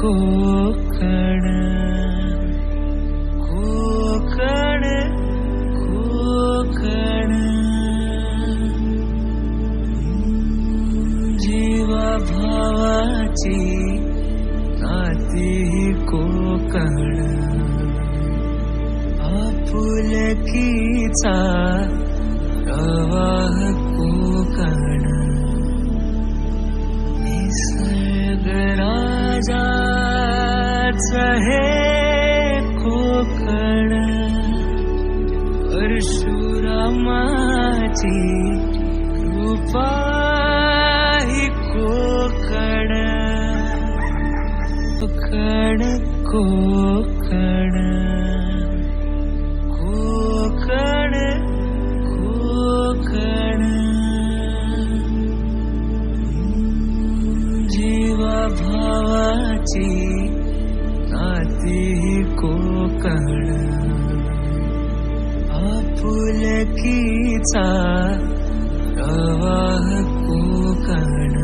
कोकण कोकण जीवा भावाची नाती कोकण। आपुलकीचा प्रवाह कोकण राजाचं हे कोकण कोकण कोकण जीवा भावाची आपुलकीचा प्रवाह कोकण